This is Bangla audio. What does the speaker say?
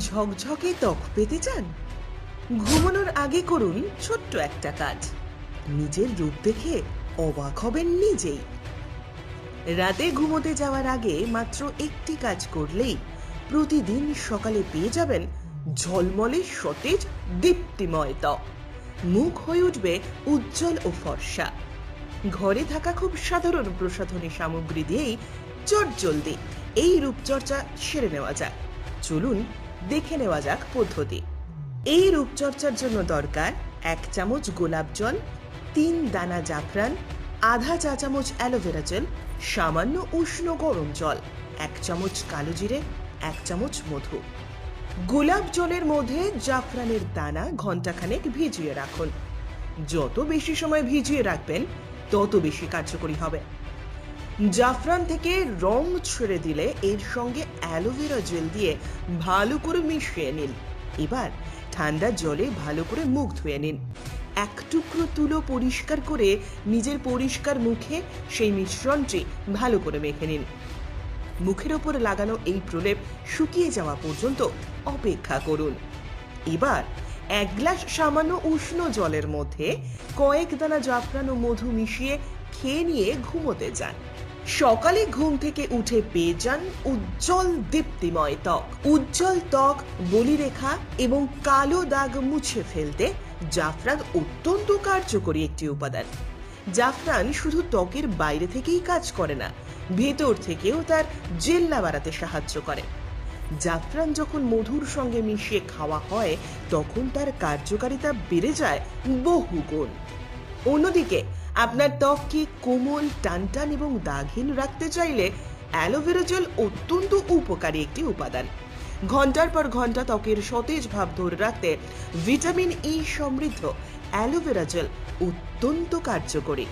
ঝকঝকে ত্বক পেতে চান? ঘুমানোর আগে করুন ছোট্ট একটা কাজ। নিজের রূপ দেখে অবাক হবেন নিজেই। রাতে ঘুমোতে যাওয়ার আগে মাত্র একটি কাজ করলেই প্রতিদিন সকালে পেয়ে যাবেন ঝলমলে সতেজ, দীপ্তিময় ত্বক। মুখ হয়ে উঠবে উজ্জ্বল ও ফর্সা। ঘরে থাকা খুব সাধারণ প্রসাধনী সামগ্রী দিয়েই চটজলদি এই রূপচর্চা সেরে নেওয়া যাক। চলুন দেখে নেওয়া যাক পদ্ধতি। এই রূপচর্চার জন্য দরকার এক চামচ গোলাপ জল, তিন দানা জাফরান, আধা চা চামচ অ্যালোভেরা জেল, সামান্য উষ্ণ গরম জল, এক চামচ কালো জিরে, এক চামচ মধু। গোলাপ জলের মধ্যে জাফরানের দানা ঘন্টাখানেক ভিজিয়ে রাখুন। যত বেশি সময় ভিজিয়ে রাখবেন, তত বেশি কার্যকরী হবে। জাফরান থেকে রং ছেড়ে দিলে এর সঙ্গে অ্যালোভেরা জেল দিয়ে ভালো করে মিশিয়ে নিন। এবার ঠান্ডা জলে ভালো করে মুখ ধুয়ে নিন। এক টুকরো তুলো পরিষ্কার করে নিজের পরিষ্কার মুখে সেই মিশ্রণটি ভালো করে মেখে নিন। মুখের ওপর লাগানো এই প্রলেপ শুকিয়ে যাওয়া পর্যন্ত অপেক্ষা করুন। এবার এক গ্লাস সামান্য উষ্ণ জলের মধ্যে কয়েক দানা জাফরান ও মধু মিশিয়ে খেয়ে নিয়ে ঘুমোতে যান। সকালে ঘুম থেকে উঠে পেয়ে যান উজ্জ্বল দীপ্তিময় ত্বক। উজ্জ্বল ত্বক, বলিরেখা এবং কালো দাগ মুছে ফেলতে জাফরান অত্যন্ত কার্যকরী একটি উপাদান। জাফরান শুধু ত্বকের বাইরে থেকেই কাজ করে না, ভেতর থেকেও তার জেল্লা বাড়াতে সাহায্য করে। জাফরান যখন মধুর সঙ্গে মিশিয়ে খাওয়া হয়, তখন তার কার্যকারিতা বেড়ে যায় বহু গুণ অন্যদিকে আপনার ত্বককে কোমল, টানটান এবং দাগহীন রাখতে চাইলে অ্যালোভেরা জেল অত্যন্ত উপকারী একটি উপাদান। ঘণ্টার পর ঘণ্টা ত্বকের সতেজ ভাব ধরে রাখতে ভিটামিন ই সমৃদ্ধ অ্যালোভেরা জেল অত্যন্ত কার্যকরী।